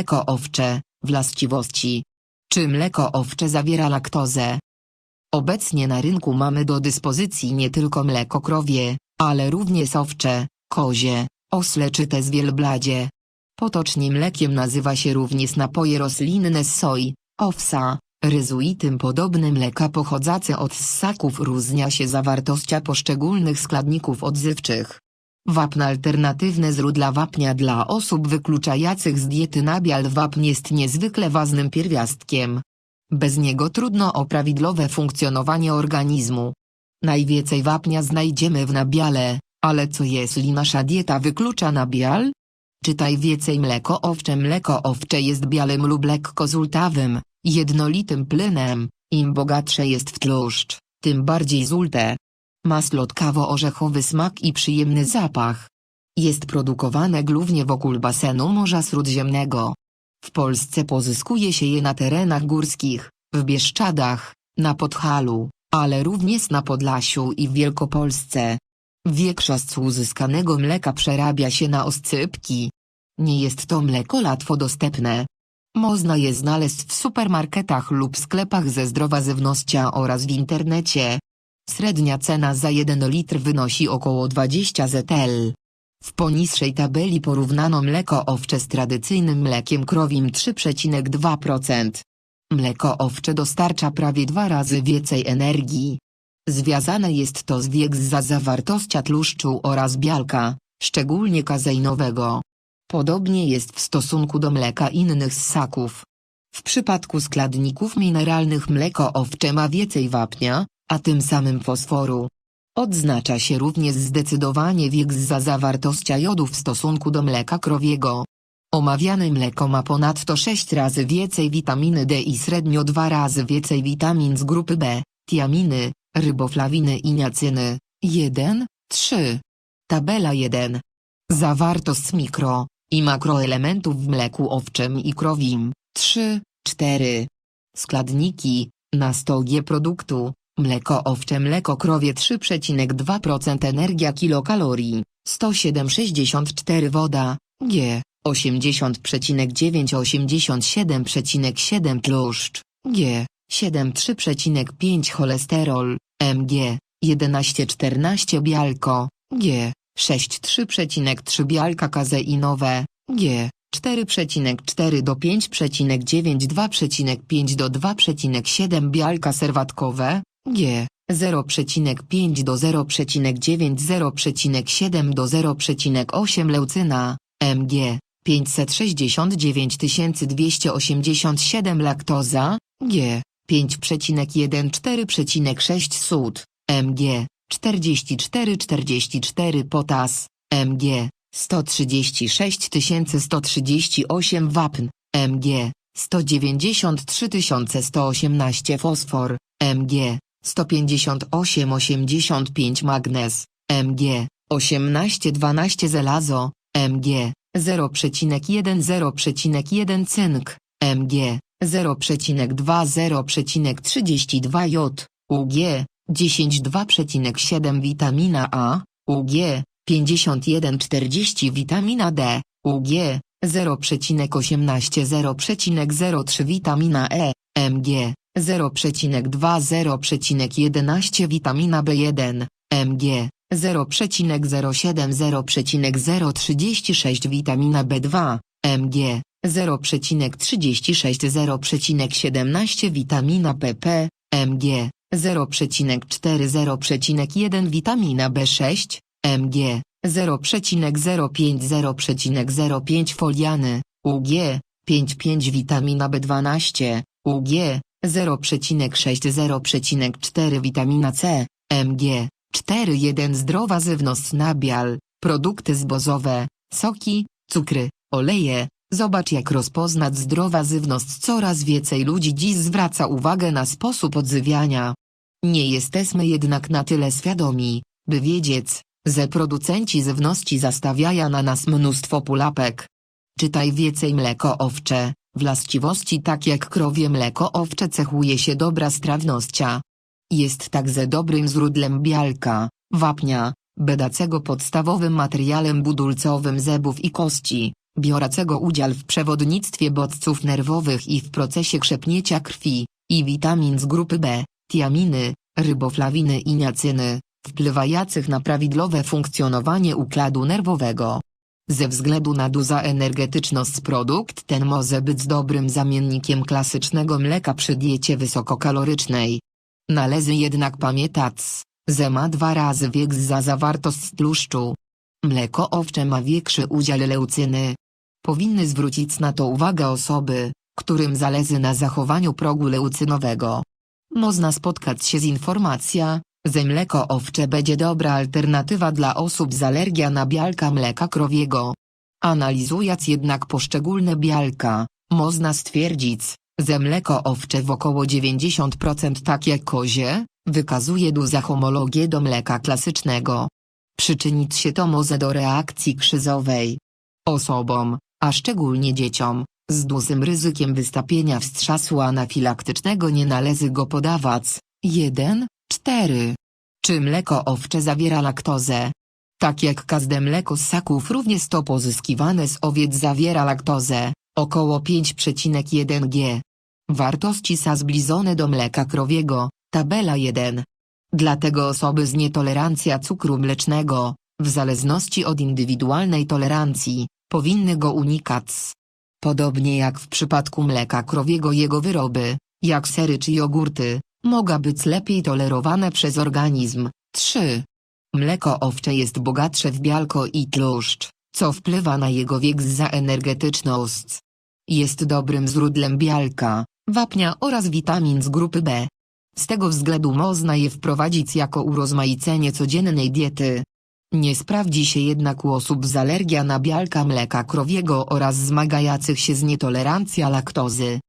mleko owcze, właściwości. Czy mleko owcze zawiera laktozę? Obecnie na rynku mamy do dyspozycji nie tylko mleko krowie, ale również owcze, kozie, osle czy te z wielbladzie. Potocznie mlekiem nazywa się również napoje roślinne z soi, owsa, ryzu i tym podobne mleka pochodzące od ssaków różnia się zawartością poszczególnych składników odzywczych. Wapń alternatywne źródła wapnia dla osób wykluczających z diety nabial wapń jest niezwykle ważnym pierwiastkiem. Bez niego trudno o prawidłowe funkcjonowanie organizmu. Najwięcej wapnia znajdziemy w nabiale, ale co jeśli nasza dieta wyklucza nabial? Czytaj więcej mleko owcze Mleko owcze jest białym lub lekko żółtawym, jednolitym płynem, im bogatsze jest w tłuszcz, tym bardziej zulte. Ma słodkawo-orzechowy smak i przyjemny zapach. Jest produkowane głównie wokół basenu Morza Śródziemnego. W Polsce pozyskuje się je na terenach górskich, w Bieszczadach, na Podhalu, ale również na Podlasiu i w Wielkopolsce. Większość uzyskanego mleka przerabia się na oscypki. Nie jest to mleko łatwo dostępne. Można je znaleźć w supermarketach lub sklepach ze zdrowa żywnością oraz w internecie. Średnia cena za 1 litr wynosi około 20 zl. W poniższej tabeli porównano mleko owcze z tradycyjnym mlekiem krowim 3,2%. Mleko owcze dostarcza prawie dwa razy więcej energii. Związane jest to z wiek za zawartością tłuszczu oraz białka, szczególnie kazeinowego. Podobnie jest w stosunku do mleka innych ssaków. W przypadku składników mineralnych mleko owcze ma więcej wapnia, a tym samym fosforu. Odznacza się również zdecydowanie wiek za zawartością jodu w stosunku do mleka krowiego. Omawiane mleko ma ponadto 6 razy więcej witaminy D i średnio 2 razy więcej witamin z grupy B, tiaminy, ryboflawiny i niacyny. 1, 3. Tabela 1. Zawartość mikro i makroelementów w mleku owczym i krowim. 3, 4. Składniki, na 100 g produktu, mleko owcze mleko krowie 3,2% energia kilokalorii, 107,64 woda, G, 80,9-87,7 tłuszcz, G, 7,3,5 cholesterol, mg, 11,14 białko, G, 6,3,3 białka kazeinowe, G, 4,4 do 5,9 2,5 do 2,7 białka serwatkowe, G, 0,5 do 0,9 0,7 do 0,8 leucyna, mg, 569 287 laktoza, G, 5,1 4,6 sód, mg, 44-44 potas, mg, 136 138 wapń, mg, 193 118 fosfor, mg, 158-85 magnez, mg, 18-12 żelazo, mg, 0,1-0,1 cynk, mg, 0,2-0,32 jod, UG, 10,2,7 witamina A, UG, 51,40 witamina D, UG, 0,18-0,03 witamina E, mg, 0,2-0,11 witamina B1, mg, 0,07-0,036 witamina B2, mg, 0,36-0,17 witamina PP, mg, 0,4-0,1 witamina B6, mg, 0,05-0,05 foliany, UG, 5,5 witamina B12, UG, 0,6-0,4 witamina C, mg, 4,1 zdrowa żywność nabial, produkty zbożowe, soki, cukry, oleje. Zobacz jak rozpoznać zdrowa żywność coraz więcej ludzi dziś zwraca uwagę na sposób odżywiania. Nie jesteśmy jednak na tyle świadomi, by wiedzieć, że producenci żywności zastawiają na nas mnóstwo pułapek. Czytaj więcej mleko owcze, właściwości tak jak krowie mleko owcze cechuje się dobra strawnościa. Jest także dobrym źródłem białka, wapnia, bedacego podstawowym materiałem budulcowym zębów i kości, biorącego udział w przewodnictwie bodźców nerwowych i w procesie krzepnięcia krwi, i witamin z grupy B, tiaminy, ryboflawiny i niacyny, wpływających na prawidłowe funkcjonowanie układu nerwowego. Ze względu na duża energetyczność produkt ten może być dobrym zamiennikiem klasycznego mleka przy diecie wysokokalorycznej. Należy jednak pamiętać, że ma dwa razy wiek za zawartość tłuszczu. Mleko owcze ma większy udział leucyny. Powinny zwrócić na to uwagę osoby, którym zależy na zachowaniu progu leucynowego. Można spotkać się z informacja, że mleko owcze będzie dobra alternatywa dla osób z alergią na białka mleka krowiego. Analizując jednak poszczególne białka, można stwierdzić, że mleko owcze w około 90% tak jak kozie, wykazuje dużą homologię do mleka klasycznego. Przyczynić się to może do reakcji krzyżowej. Osobom, a szczególnie dzieciom, z dużym ryzykiem wystąpienia wstrzasu anafilaktycznego nie należy go podawać. 1. 4. Czy mleko owcze zawiera laktozę? Tak jak każde mleko z ssaków również to pozyskiwane z owiec zawiera laktozę, około 5,1 g. Wartości SA zbliżone do mleka krowiego, tabela 1. Dlatego osoby z nietolerancja cukru mlecznego, w zależności od indywidualnej tolerancji, powinny go unikać. Podobnie jak w przypadku mleka krowiego jego wyroby, jak sery czy jogurty, mogą być lepiej tolerowane przez organizm. 3. Mleko owcze jest bogatsze w białko i tłuszcz, co wpływa na jego wiek za energetyczność. Jest dobrym źródłem białka, wapnia oraz witamin z grupy B. Z tego względu można je wprowadzić jako urozmaicenie codziennej diety. Nie sprawdzi się jednak u osób z alergią na białka mleka krowiego oraz zmagających się z nietolerancją laktozy.